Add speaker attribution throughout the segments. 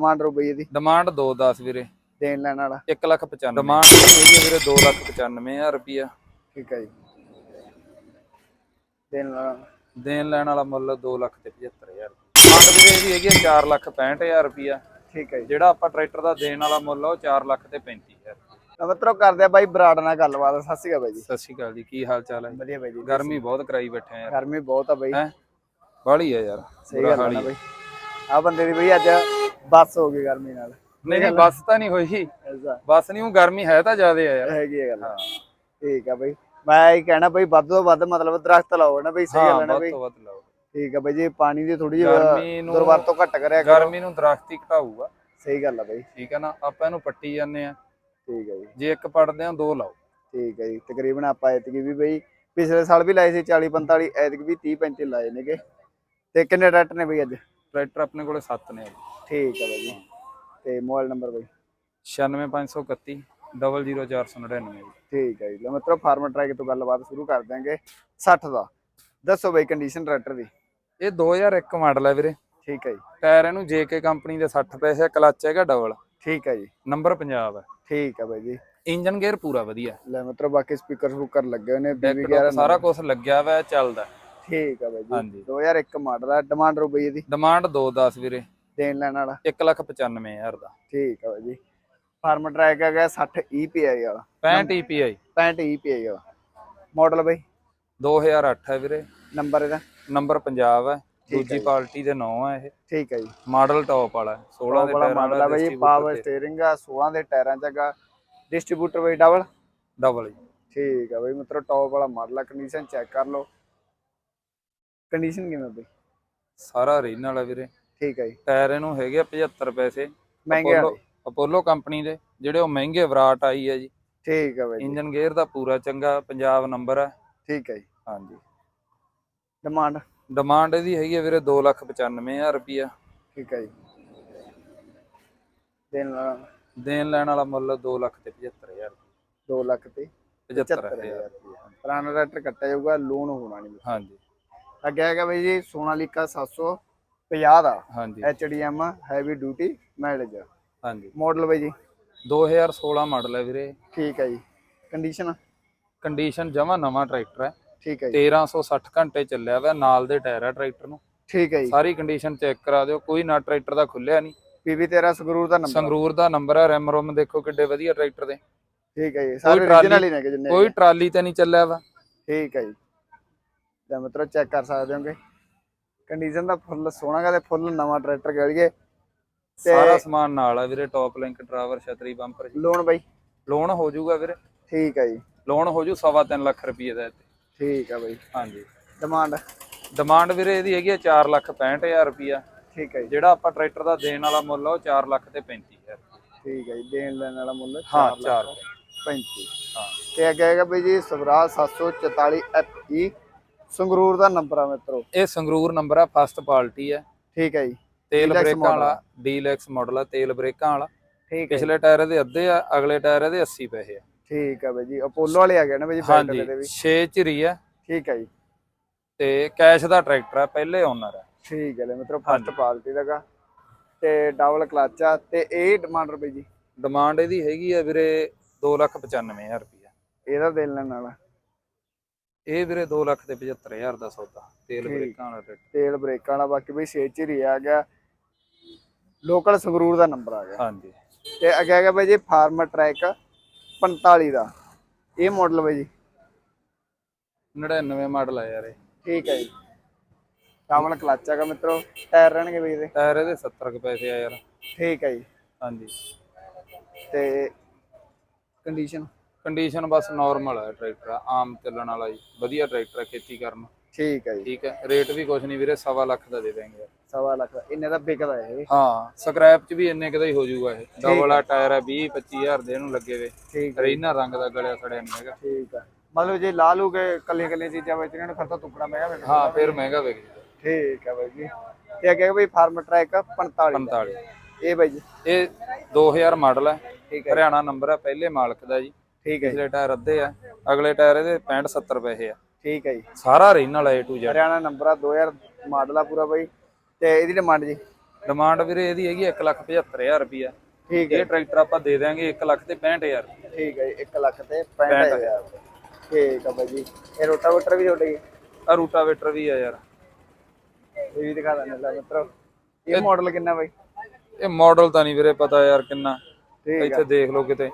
Speaker 1: Demand ਰੁਪਏ ਦੀ।
Speaker 2: Demand 210 ਵੀਰੇ।
Speaker 1: ਦੇਣ ਲੈਣ ਵਾਲਾ।
Speaker 2: 1 ਲੱਖ 95 ਡਿਮਾਂਡ ਹੈਗੀ ਹੈ ਵੀਰੇ 2 ਲੱਖ 95000 ਰੁਪਿਆ
Speaker 1: ਠੀਕ ਹੈ ਜੀ। ਦੇਣ ਵਾਲਾ।
Speaker 2: ਦੇਣ ਲੈਣ ਵਾਲਾ ਮੁੱਲ 2 ਲੱਖ ਤੇ 75000 ਡਿਮਾਂਡ ਵੀਰੇ ਇਹਦੀ ਹੈਗੀ ਹੈ 4 ਲੱਖ 65000 ਰੁਪਿਆ
Speaker 1: ਠੀਕ ਹੈ ਜੀ।
Speaker 2: ਜਿਹੜਾ ਆਪਾਂ ਟਰੈਕਟਰ ਦਾ ਦੇਣ ਵਾਲਾ ਮੁੱਲ ਆ ਉਹ 4 ਲੱਖ ਤੇ 35000
Speaker 1: ਤਾਂ ਮਿੱਤਰੋ ਕਰਦੇ ਆ ਬਾਈ ਬਰਾੜ ਨਾਲ ਗੱਲਬਾਤ। ਸਤਿ ਸ਼੍ਰੀ ਅਕਾਲ ਬਾਈ ਜੀ।
Speaker 2: ਸਤਿ ਸ਼੍ਰੀ ਅਕਾਲ ਜੀ ਕੀ ਹਾਲ ਚਾਲ ਹੈ?
Speaker 1: ਵਧੀਆ ਬਾਈ ਜੀ।
Speaker 2: ਗਰਮੀ ਬਹੁਤ ਕਰਾਈ ਬੈਠੇ ਆ ਯਾਰ।
Speaker 1: ਗਰਮੀ ਬਹੁਤ ਆ ਬਾਈ।
Speaker 2: ਹੈ? ਬਾਹਲੀ ਆ ਯਾਰ।
Speaker 1: ਸਹੀ ਗੱਲ
Speaker 2: ਹਾਲ
Speaker 1: ਆ।
Speaker 2: ਹੀ
Speaker 1: ਬਾਈ। ਆ ਬੰਦੇ ਦੀ ਬਈ ਅੱਜ ਬੱਸ ਹੋ ਗਈ ਗਰਮੀ ਨਾਲ।
Speaker 2: ਨਹੀਂ ਨਹੀਂ ਬੱਸ ਤਾਂ ਨਹੀਂ ਹੋਈ। ਬੱਸ ਨਹੀਂ ਉਹ ਗਰਮੀ ਹੈ ਤਾਂ ਜ਼ਿਆਦੇ ਆ ਯਾਰ।
Speaker 1: ਹੈਗੀ ਹੈ ਗੱਲ। ਠੀਕ ਆ ਬਾਈ। ਮੈਂ ਇਹ ਕਹਿਣਾ ਬਈ ਵੱਧ ਤੋਂ ਵੱਧ ਮਤਲਬ ਦਰਖਤ ਲਾਓ ਨਾ ਬਈ ਸਹੀ ਗੱਲ ਨਾ
Speaker 2: ਵੱਧ
Speaker 1: ਬਈ?
Speaker 2: ਤੋਂ ਵੱਧ ਲਾਓ।
Speaker 1: ਠੀਕ ਆ ਬਾਈ ਜੀ ਪਾਣੀ ਦੀ ਥੋੜੀ
Speaker 2: ਗਰਮੀ ਨੂੰ
Speaker 1: ਦੁਰਵਰਤੋਂ ਘੱਟ ਕਰਿਆ ਕਰੋ।
Speaker 2: ਗਰਮੀ ਨੂੰ ਦਰਖਤ ਹੀ ਘਟਾਊਗਾ।
Speaker 1: ਸਹੀ ਗੱਲ ਆ ਬਾਈ।
Speaker 2: ਠੀਕ ਹੈ ਨਾ ਆਪਾਂ ਇਹਨੂੰ ਪੱਟੀ ਜਾਂਦੇ ਆ
Speaker 1: ਠੀਕ ਆ ਜੀ
Speaker 2: ਜੇ ਇੱਕ ਪੜਦੇ ਆ ਦੋ ਲਾਓ।
Speaker 1: ਠੀਕ ਹੈ ਜੀ। ਤਕਰੀਬਨ ਆਪਾਂ ਐਤਕੀ ਵੀ ਬਈ ਪਿਛਲੇ ਸਾਲ ਵੀ ਲਾਏ ਸੀ 40 45 ਐਤਕੀ ਵੀ 30 35 ਲਾਏ ਨੇਗੇ। ਤੇ ਕਿੰਨੇ ਟਰੈਕਟਰ ਨੇ ਬਈ ਅੱਜ?
Speaker 2: ਟਰੈਕਟਰ ਆਪਣੇ ਕੋਲੇ 7 ਨੇ।
Speaker 1: ਠੀਕ ਹੈ ਬਾਈ ਜੀ। ਤੇ ਮੋਬਾਈਲ ਨੰਬਰ ਬਈ?
Speaker 2: 96531 00499 ਜੀ।
Speaker 1: ਠੀਕ ਹੈ ਜੀ। ਲਓ ਮਿੱਤਰੋ ਫਾਰਮਰ ਟਰੈਕ ਤੋਂ ਗੱਲਬਾਤ ਸ਼ੁਰੂ ਕਰ ਦਿਆਂਗੇ। 60 ਦਾ। ਦੱਸੋ ਬਈ ਕੰਡੀਸ਼ਨ ਟਰੈਕਟਰ ਦੀ।
Speaker 2: ਇਹ 2001 ਮਾਡਲ ਹੈ ਵੀਰੇ।
Speaker 1: ਠੀਕ ਹੈ ਜੀ।
Speaker 2: ਟਾਇਰ ਇਹਨੂੰ ਜੇਕੇ ਕੰਪਨੀ ਦੇ 60 ਪੈਸੇ ਕਲੱਚ ਹੈਗਾ ਡਬਲ
Speaker 1: ਠੀਕ ਹੈ ਜੀ।
Speaker 2: ਨੰਬਰ ਪੰਜਾਬ ਹੈ
Speaker 1: ਠੀਕ ਹੈ ਬਾਈ ਜੀ।
Speaker 2: ਇੰਜਨ ਗੇਅਰ ਪੂਰਾ ਵਧੀਆ।
Speaker 1: ਲੈ ਮਿੱਤਰੋ ਬਾਕੀ ਸਪੀਕਰ ਸਪੂਕਰ ਲੱਗੇ ਹੋਏ ਨੇ BB
Speaker 2: ਡੁੱਕ ਸਾਰਾ ਕੁਝ ਲੱਗਿਆ ਹੋਇਆ ਹੈ, ਚੱਲਦਾ।
Speaker 1: ਠੀਕ ਹੈ ਬਾਈ ਜੀ।
Speaker 2: ਹਾਂਜੀ।
Speaker 1: 2001 ਮਾਡਲ ਆ। ਡਿਮਾਂਡ ਰੁਪਏ ਦੀ?
Speaker 2: ਡਿਮਾਂਡ 210 ਵੀਰੇ।
Speaker 1: ਦੇਣ ਲੈਣ ਵਾਲਾ?
Speaker 2: 1 ਲੱਖ 95000 ਦਾ।
Speaker 1: ਠੀਕ ਹੈ ਬਾਈ ਜੀ। ਫਾਰਮਰ ਟਰੈਕ ਹੈਗਾ 60 EPI ਵਾਲਾ।
Speaker 2: 65 EPI
Speaker 1: 65 EPI ਵਾਲਾ। ਮਾਡਲ ਬਈ?
Speaker 2: 2008 ਹੈ ਵੀਰੇ।
Speaker 1: ਨੰਬਰ ਇਹਦਾ?
Speaker 2: ਨੰਬਰ ਪੰਜਾਬ ਹੈ। ਦੂਜੀ। ਪਾਰਟੀ ਦੇ 9 ਹੈ ਇਹ।
Speaker 1: ਠੀਕ ਹੈ ਜੀ।
Speaker 2: ਮਾਡਲ ਟੌਪ ਵਾਲਾ ਹੈ, 16 ਦੇ
Speaker 1: ਵਾਲਾ
Speaker 2: ਟਾਇਰਾਂ
Speaker 1: ਮਾਡਲ ਆ
Speaker 2: ਵਾਲਾ
Speaker 1: ਬਈ ਪਾਵਰ ਸਟੀਅਰਿੰਗ ਆ 16 ਦੇ ਟਾਇਰਾਂ ਚ ਹੈਗਾ। ਡਿਸਟ੍ਰੀਬਿਊਟਰ ਬਈ ਡਬਲ
Speaker 2: ਡਬਲ ਜੀ।
Speaker 1: ਠੀਕ ਆ ਬਈ ਮਿੱਤਰੋ ਟੌਪ ਵਾਲਾ ਮਾਡਲ ਆ। ਕੰਡੀਸ਼ਨ ਚੈੱਕ ਕਰ ਲਓ। ਕੰਡੀਸ਼ਨ ਕਿਵੇਂ ਬਈ?
Speaker 2: ਸਾਰਾ ਰੀਨਲ ਹੈ ਵੀਰੇ।
Speaker 1: ਠੀਕ ਹੈ ਜੀ।
Speaker 2: ਟਾਇਰ ਇਹਨੂੰ ਹੈਗੇ ਆ 75 ਪੈਸੇ।
Speaker 1: ਮਹਿੰਗੇ
Speaker 2: ਅਪੋਲੋ ਕੰਪਨੀ ਦੇ ਜਿਹੜੇ ਉਹ ਮਹਿੰਗੇ ਵਿਰਾਟ ਆਈ ਹੈ ਜੀ।
Speaker 1: ਠੀਕ ਆ ਬਈ
Speaker 2: ਇੰਜਨ ਗੇਅਰ ਦਾ ਪੂਰਾ ਚੰਗਾ ਪੰਜਾਬ ਨੰਬਰ ਹੈ
Speaker 1: ਠੀਕ ਹੈ ਜੀ।
Speaker 2: ਹਾਂਜੀ।
Speaker 1: ਡਿਮਾਂਡ
Speaker 2: ਡਿਮਾਂਡ ਇਹਦੀ ਹੈਗੀ ਹੈ ਵੀਰੇ 295000 ਰੁਪਿਆ
Speaker 1: ਠੀਕ ਹੈ ਜੀ। ਦੇਣ ਵਾਲਾ
Speaker 2: ਦੇਣ ਲੈਣ ਵਾਲਾ ਮੁੱਲ 2 ਲੱਖ ਤੇ 75000
Speaker 1: 2 ਲੱਖ ਤੇ
Speaker 2: 75000
Speaker 1: 75000 ਪੁਰਾਣਾ ਟਰੈਕਟਰ ਕੱਟਿਆ ਜਾਊਗਾ ਲੋਨ ਹੋਣਾ ਨਹੀਂ।
Speaker 2: ਹਾਂਜੀ।
Speaker 1: ਅੱਗੇ ਹੈਗਾ ਬਈ ਜੀ ਸੋਨਾਲੀਕਾ 750 ਦਾ।
Speaker 2: ਹਾਂਜੀ।
Speaker 1: ਐਚਡੀਐਮ ਹੈਵੀ ਡਿਊਟੀ ਮਾਈਲੇਜ
Speaker 2: ਹਾਂਜੀ।
Speaker 1: ਮਾਡਲ ਬਈ ਜੀ।
Speaker 2: 2016 ਮਾਡਲ ਹੈ ਵੀਰੇ।
Speaker 1: ਠੀਕ ਹੈ ਜੀ। ਕੰਡੀਸ਼ਨ
Speaker 2: ਕੰਡੀਸ਼ਨ ਜਮਾ ਨਵਾਂ ਟਰੈਕਟਰ ਹੈ।
Speaker 1: ਠੀਕ ਹੈ ਜੀ।
Speaker 2: 1360 ਘੰਟੇ ਚੱਲਿਆ ਹੋਇਆ ਨਾਲ ਦੇ ਟਾਇਰ ਹੈ ਟਰੈਕਟਰ ਨੂੰ।
Speaker 1: ਠੀਕ ਹੈ ਜੀ।
Speaker 2: ਸਾਰੀ ਕੰਡੀਸ਼ਨ ਚੈੱਕ ਕਰਾ ਦਿਓ। ਕੋਈ ਨਾ ਟਰੈਕਟਰ ਦਾ ਖੁੱਲਿਆ ਨਹੀਂ।
Speaker 1: ਪੀਵੀ 13 ਸੰਗਰੂਰ ਦਾ ਨੰਬਰ
Speaker 2: ਸੰਗਰੂਰ ਦਾ ਨੰਬਰ ਹੈ। ਰੈਮ ਰੋਮ ਦੇਖੋ ਕਿੱਡੇ ਵਧੀਆ ਟਰੈਕਟਰ ਦੇ।
Speaker 1: ਠੀਕ ਹੈ ਜੀ। ਸਾਰੇ origignal ਹੀ ਨੇ ਕਿ ਜਿੰਨੇ
Speaker 2: ਕੋਈ ਟਰਾਲੀ ਤੇ ਨਹੀਂ ਚੱਲਿਆ ਵਾ।
Speaker 1: ਠੀਕ ਹੈ ਜੀ। ਤੇ ਮਿੱਤਰੋ ਚੈੱਕ ਕਰ ਸਕਦੇ ਹੋਗੇ। ਕੰਡੀਸ਼ਨ ਦਾ ਫੁੱਲ ਸੋਹਣਾ ਗਾ ਤੇ ਫੁੱਲ ਨਵਾਂ ਟਰੈਕਟਰ ਗੜੀਏ ਤੇ
Speaker 2: ਸਾਰਾ ਸਮਾਨ ਨਾਲ ਆ ਵੀਰੇ ਟੌਪ ਲਿੰਕ ਡਰਾਈਵਰ ਛਤਰੀ ਬੰਪਰ ਜੀ।
Speaker 1: ਲੋਨ ਬਈ?
Speaker 2: ਲੋਨ ਹੋ ਜਾਊਗਾ ਵੀਰੇ।
Speaker 1: ਠੀਕ ਹੈ ਜੀ।
Speaker 2: ਲੋਨ ਹੋ ਜੂ ਸਵਾ ਤਿੰਨ ਲੱਖ ਰੁਪਏ ਦਾ ਇੱਥੇ।
Speaker 1: ਠੀਕ ਹੈ ਬਈ।
Speaker 2: ਹਾਂਜੀ।
Speaker 1: ਡਿਮਾਂਡ
Speaker 2: ਡਿਮਾਂਡ ਵੀਰੇ ਇਹਦੀ ਹੈਗੀ ਆ 4 ਲੱਖ 65000 ਰੁਪਿਆ
Speaker 1: ਠੀਕ ਹੈ ਜੀ।
Speaker 2: ਜਿਹੜਾ ਆਪਾਂ ਟਰੈਕਟਰ ਦਾ ਦੇਣ ਵਾਲਾ ਮੁੱਲ ਆ ਉਹ 4 ਲੱਖ ਤੇ 35000
Speaker 1: ਠੀਕ ਹੈ ਜੀ। ਦੇਣ ਲੈਣ ਵਾਲਾ ਮੁੱਲ
Speaker 2: ਹਾਂ
Speaker 1: ਚਾਰ ਲੱਖ
Speaker 2: 4
Speaker 1: ਪੈਂਤੀ।
Speaker 2: ਹਾਂ।
Speaker 1: ਤੇ ਅੱਗੇ ਹੈਗਾ ਬਈ ਜੀ ਸਵਰਾਜ 744 FE ਸੰਗਰੂਰ ਦਾ ਨੰਬਰ ਆ ਮਿੱਤਰੋ।
Speaker 2: ਇਹ ਸੰਗਰੂਰ ਨੰਬਰ ਆ ਫਸਟ ਪਾਰਟੀ ਹੈ
Speaker 1: ਠੀਕ ਹੈ ਜੀ।
Speaker 2: ਤੇਲ ਬ੍ਰੇਕਾਂ ਵਾਲਾ ਡੀਲੈਕਸ ਮਾਡਲ ਆ ਤੇਲ ਬ੍ਰੇਕਾਂ ਵਾਲਾ।
Speaker 1: ਠੀਕ ਹੈ
Speaker 2: ਪਿਛਲੇ ਟਾਇਰ ਦੇ ਅੱਧੇ ਆ ਅਗਲੇ ਟਾਇਰ ਦੇ 80 ਪੈਸੇ ਆ।
Speaker 1: ਠੀਕ ਹੈ ਬਈ ਜੀ ਅਪੋਲੋ ਵਾਲੇ ਆ ਗਏ ਨੇ ਬਈ ਜੀ ਦੇ ਵੀ।
Speaker 2: 6 ਚਰੀ ਆ।
Speaker 1: ਠੀਕ ਹੈ ਜੀ।
Speaker 2: ਤੇ ਕੈਸ਼ ਦਾ ਟਰੈਕਟਰ ਆ ਪਹਿਲੇ ਓਨਰ ਆ।
Speaker 1: ਠੀਕ ਹੈ ਲੈ ਮਿੱਤਰੋ ਫਸਟ ਪਾਰਟੀ ਲਗਾ ਤੇ ਡਬਲ ਕਲਚ ਆ ਤੇ ਇਹ ਡਿਮਾਂਡਰ ਬਈ ਜੀ।
Speaker 2: ਡਿਮਾਂਡ ਇਹਦੀ ਹੈਗੀ ਆ ਵੀਰੇ 295000 ਰੁਪਿਆ
Speaker 1: ਇਹਦਾ ਦੇਣ ਲੈਣ ਵਾਲਾ
Speaker 2: ਇਹ ਵੀਰੇ 2 ਲੱਖ ਤੇ 75000 ਦਾ ਸੌਦਾ ਤੇਲ। ਬ੍ਰੇਕਾਂ ਵਾਲਾ ਟਰੈਕਟਰ।
Speaker 1: ਤੇਲ ਬ੍ਰੇਕਾਂ ਵਾਲਾ ਬਾਕੀ ਬਈ ਛੇ ਚ ਹੀ ਆ ਗਿਆ। ਲੋਕਲ ਸੰਗਰੂਰ ਦਾ ਨੰਬਰ ਆ ਗਿਆ।
Speaker 2: ਹਾਂਜੀ।
Speaker 1: ਤੇ ਅੱਗੇ ਹੈਗਾ ਬਈ ਜੀ ਫਾਰਮਰ ਟਰੈਕ 45 ਦਾ। ਇਹ ਮਾਡਲ ਬਈ ਜੀ।
Speaker 2: 99 ਮਾਡਲ ਆ ਯਾਰ ਇਹ।
Speaker 1: ਠੀਕ ਹੈ ਜੀ। ਡਬਲ ਕਲਚ ਹੈਗਾ ਮਿੱਤਰੋ। ਟਾਇਰ ਰਹਿਣਗੇ ਬਈ ਇਹਦੇ।
Speaker 2: ਟਾਇਰ ਇਹਦੇ 70 ਕੁ ਪੈਸੇ ਆ ਯਾਰ।
Speaker 1: ਠੀਕ ਹੈ ਜੀ।
Speaker 2: ਹਾਂਜੀ।
Speaker 1: ਤੇ ਕੰਡੀਸ਼ਨ
Speaker 2: ਕੰਡੀਸ਼ਨ ਬਸ ਨਾਰਮਲ ਹੈ ਟਰੈਕਟਰ ਆਮ ਚੱਲਣ ਵਾਲਾ ਜੀ ਵਧੀਆ ਟਰੈਕਟਰ ਹੈ ਖੇਤੀ ਕਰਨ।
Speaker 1: ਠੀਕ ਹੈ ਜੀ।
Speaker 2: ਠੀਕ ਹੈ ਰੇਟ ਵੀ ਕੁਝ ਨਹੀਂ ਵੀਰੇ ਸਵਾ ਲੱਖ ਦਾ ਦੇ ਦੇਂਗੇ ਯਾਰ
Speaker 1: ਸਵਾ ਲੱਖ ਦਾ। ਇੰਨੇ ਦਾ ਵਿਕਦਾ ਇਹ।
Speaker 2: ਹਾਂ ਸਕ੍ਰੈਪ ਚ ਵੀ ਇੰਨੇ ਕਦਾ ਹੀ ਹੋ ਜਾਊਗਾ ਇਹ। ਡਬਲ ਆ ਟਾਇਰ ਹੈ 20 25000 ਦੇ ਇਹਨੂੰ ਲੱਗੇ ਵੇ।
Speaker 1: ਠੀਕ ਹੈ।
Speaker 2: ਰੀਨਾ ਰੰਗ ਦਾ ਗਲਿਆ ਸੜਿਆ ਨਹੀਂ ਹੈਗਾ।
Speaker 1: ਠੀਕ ਹੈ। ਮਤਲਬ ਜੇ ਲਾ ਲੂਗੇ ਕੱਲੀਆਂ ਕੱਲੀਆਂ ਚੀਜ਼ਾਂ ਵੇਚਣੀਆਂ ਨੇ ਫਿਰ ਤਾਂ ਟੁਕੜਾ ਮਹਿੰਗਾ ਵਿਕਦਾ
Speaker 2: ਹਾਂ ਫਿਰ ਮਹਿੰਗਾ ਵਿਕ ਜਾਊਗਾ
Speaker 1: ਠੀਕ ਹੈ ਬਾਈ ਜੀ। ਤੇ ਅੱਗੇ ਬਈ ਫਾਰਮਰ ਟਰੈਕ 45
Speaker 2: 45
Speaker 1: ਇਹ ਬਾਈ ਜੀ।
Speaker 2: ਇਹ 2000 ਮਾਡਲ ਹੈ।
Speaker 1: ਠੀਕ ਹੈ
Speaker 2: ਹਰਿਆਣਾ ਨੰਬਰ ਹੈ ਪਹਿਲੇ ਮਾਲਕ ਦਾ ਜੀ।
Speaker 1: ਠੀਕ ਹੈ ਜੀ,
Speaker 2: ਪਿਛਲੇ ਟਾਇਰ ਅੱਧੇ ਆ ਅਗਲੇ ਟਾਇਰ ਇਹਦੇ 65 70 ਪੈਸੇ ਆ।
Speaker 1: ਠੀਕ ਹੈ ਜੀ।
Speaker 2: ਸਾਰਾ ਰੀਨ ਵਾਲਾ A to Z
Speaker 1: Haryana number ਆ 2000 ਮਾਡਲ ਆ ਪੂਰਾ ਬਾਈ। ਤੇ ਇਹਦੀ ਡਿਮਾਂਡ ਜੀ?
Speaker 2: ਡਿਮਾਂਡ ਵੀਰੇ ਇਹਦੀ ਹੈਗੀ 175000 ਰੁਪਿਆ
Speaker 1: ਠੀਕ ਹੈ।
Speaker 2: ਇਹ ਟਰੈਕਟਰ ਆਪਾਂ ਦੇ ਦਾਂਗੇ 1 ਲੱਖ ਤੇ 65000
Speaker 1: ਠੀਕ ਹੈ 1 ਲੱਖ ਤੇ 65000 ਠੀਕ ਹੈ ਬਾਈ ਜੀ। ਇਹ ਰੋਟਾਵੇਟਰ ਵੀ ਤੁਹਾਡੇ?
Speaker 2: ਆ ਰੂਟਾਵੇਟਰ ਵੀ ਆ ਯਾਰ।
Speaker 1: ਇਹ ਵੀ ਦਿਖਾ ਦਿੰਦੇ ਲੈ ਮਿੱਤਰੋ। ਇਹ ਮਾਡਲ ਕਿੰਨਾ ਬਾਈ?
Speaker 2: ਇਹ ਮਾਡਲ ਤਾਂ ਨਹੀਂ ਵੀਰੇ ਪਤਾ ਯਾਰ ਕਿੰਨਾ। ਇੱਥੇ ਦੇਖ ਲਓ ਕਿਤੇ।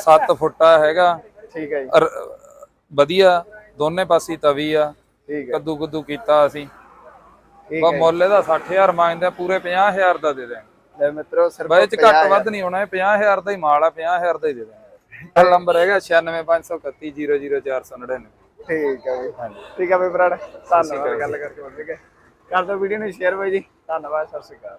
Speaker 2: 7 ਫੁੱਟਾ ਹੈਗਾ।
Speaker 1: ਠੀਕ ਹੈ ਜੀ।
Speaker 2: ਵਧੀਆ ਦੋਨੇ ਪਾਸੇ ਤਵੀ ਆ।
Speaker 1: ਠੀਕ ਹੈ।
Speaker 2: ਕੱਦੂ ਕੁੱਦੂ ਕੀਤਾ ਅਸੀਂ।
Speaker 1: ਠੀਕ ਹੈ
Speaker 2: ਮੁੱਲ ਇਹਦਾ 60000 ਮੰਗਦੇ ਆ ਪੂਰੇ 50000 ਦਾ ਦੇ ਦਾਂਗੇ
Speaker 1: ਲੈ ਮਿੱਤਰੋ ਸਿਰਫ
Speaker 2: ਬਾਈ ਚ ਘੱਟ ਵੱਧ ਨਹੀਂ ਹੋਣਾ ਇਹ 50000 ਦਾ ਹੀ ਮਾਲ ਆ 50000 ਦਾ ਹੀ ਦੇ ਦਾਂਗੇ ਨੰਬਰ ਹੈਗਾ 9653310499
Speaker 1: ਠੀਕ ਹੈ ਬਾਈ ਠੀਕ ਹੈ ਬਾਈ ਬਰਾੜ ਧੰਨਵਾਦ ਗੱਲ ਕਰਕੇ ਵਧੀਆ ਕਰ ਦਿਓ ਵੀਡੀਓ ਨੂੰ ਸ਼ੇਅਰ ਬਾਈ ਜੀ। ਧੰਨਵਾਦ ਸਤਿ ਸ਼੍ਰੀ ਅਕਾਲ।